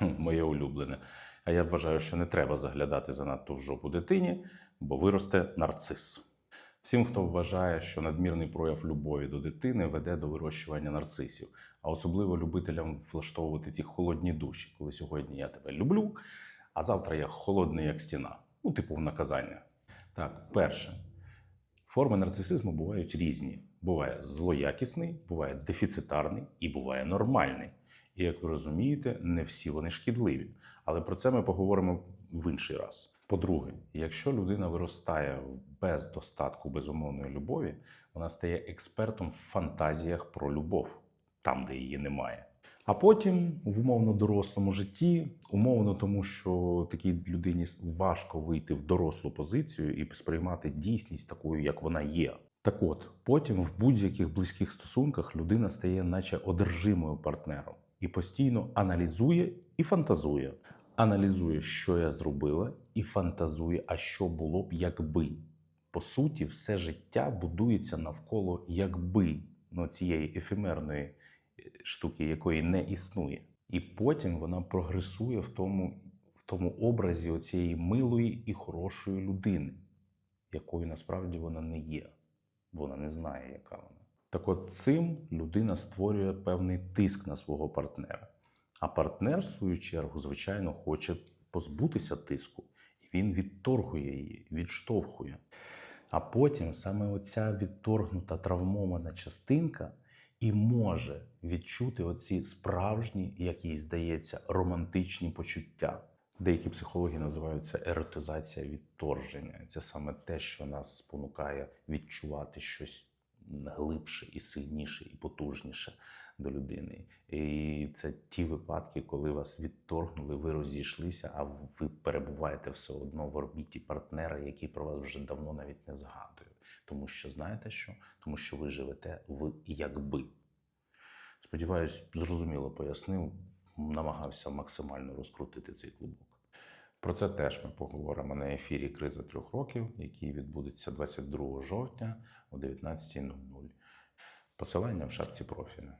Моє улюблене. А я вважаю, що не треба заглядати занадто в жопу дитині, бо виросте нарцис. Всім, хто вважає, що надмірний прояв любові до дитини веде до вирощування нарцисів, а особливо любителям влаштовувати ці холодні душі, коли сьогодні я тебе люблю, а завтра я холодний, як стіна. Ну, типу, в наказання. Так, перше. Форми нарцисизму бувають різні. Буває злоякісний, буває дефіцитарний і буває нормальний. І як ви розумієте, не всі вони шкідливі. Але про це ми поговоримо в інший раз. По-друге, якщо людина виростає без достатку безумовної любові, вона стає експертом в фантазіях про любов, там, де її немає. А потім, в умовно дорослому житті, умовно тому, що такій людині важко вийти в дорослу позицію і сприймати дійсність такою, як вона є. Так от, потім в будь-яких близьких стосунках людина стає, наче одержимою партнером, і постійно аналізує і фантазує. Аналізує, що я зробила, і фантазує, а що було б, якби. По суті, все життя будується навколо якби ну, цієї ефемерної е, штуки, якої не існує. І потім вона прогресує в тому, в тому образі оцієї милої і хорошої людини, якою насправді вона не є, вона не знає, яка вона. Так от цим людина створює певний тиск на свого партнера. А партнер, в свою чергу, звичайно, хоче позбутися тиску, і він відторгує її, відштовхує. А потім саме оця відторгнута травмована частинка і може відчути оці справжні, як їй здається, романтичні почуття. Деякі психологи називають це еротизація відторження. Це саме те, що нас спонукає відчувати щось глибше і сильніше, і потужніше до людини. І це ті випадки, коли вас відторгнули, ви розійшлися, а ви перебуваєте все одно в орбіті партнера, який про вас вже давно навіть не згадує. Тому що знаєте що? Тому що ви живете в якби. Сподіваюсь, зрозуміло пояснив, намагався максимально розкрутити цей клубок. Про це теж ми поговоримо на ефірі Криза трьох років, який відбудеться 22 жовтня о 19.00. Посилання в шапці профіля.